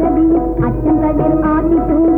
அரபியில் அச்சங்கதில் ஆட்டி தூங்க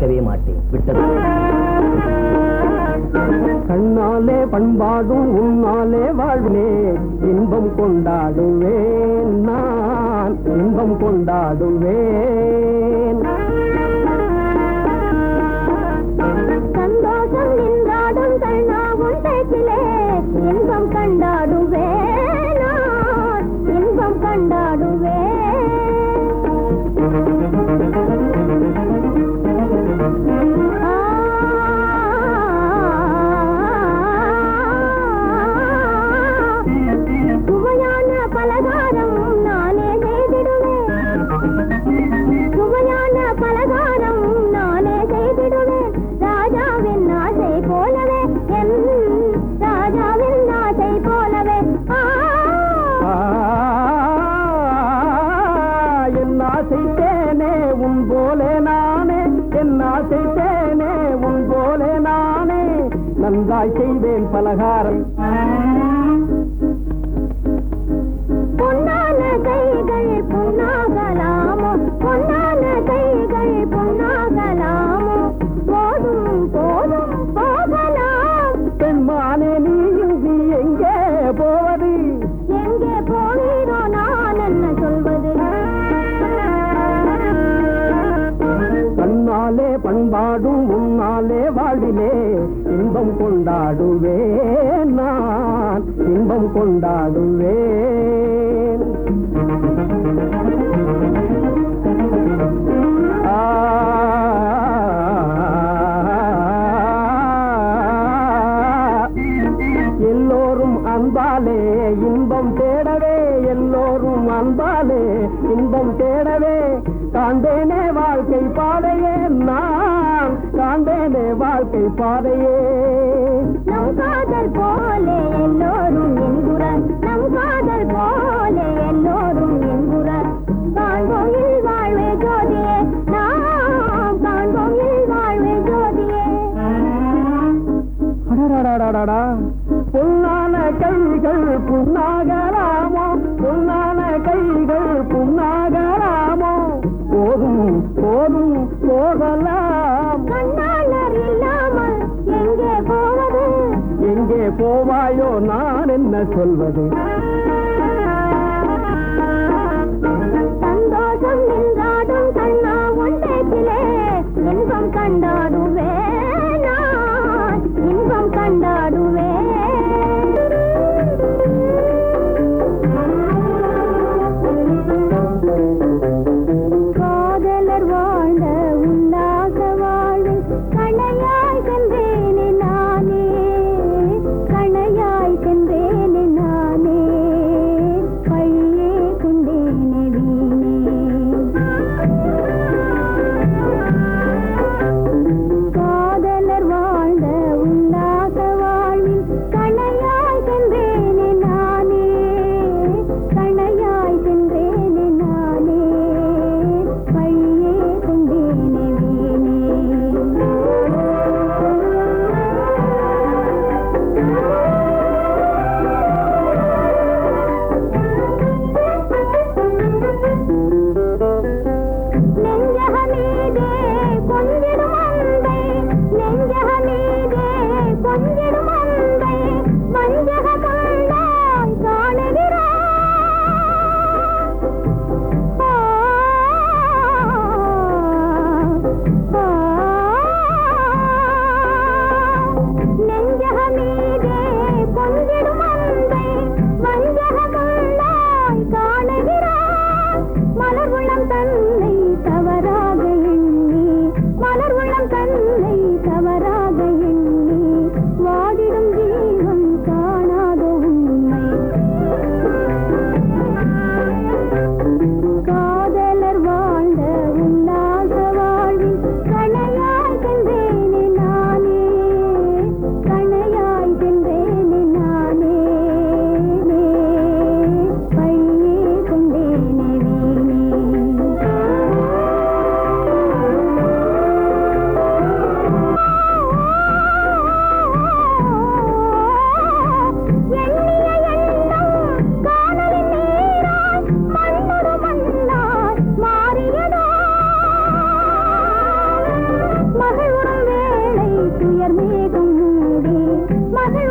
பார்க்கவே மாட்டேன். விட்டது. கண்ணாலே பண்பாடும் உன்னாலே வாழ்விலே இன்பம் கொண்டாடுவேன் நான். இன்பம் கொண்டாடுவேன். பலகாரம் பொன்னான கைகள் பொன்னாகலாமோ பொன்னான கைகள் இன்பம் கொண்டாடுவேன் எல்லோரும் அன்பாலே இன்பம் தேடவே எல்லோரும் அன்பாலே இன்பம் தேடவே காண்டேனே வாழ்க்கை பாதையே நான் காண்டேனே வாழ்க்கை பாதையே நம் காதல் போலே எல்லோரும் பொன்னான கைகள் புண்ணாகலாமோ? பொன்னான கைகள் புண்ணாகலாமோ? போதும் போதும். சொல்வது. உயர் மேகம் மூடி மகள்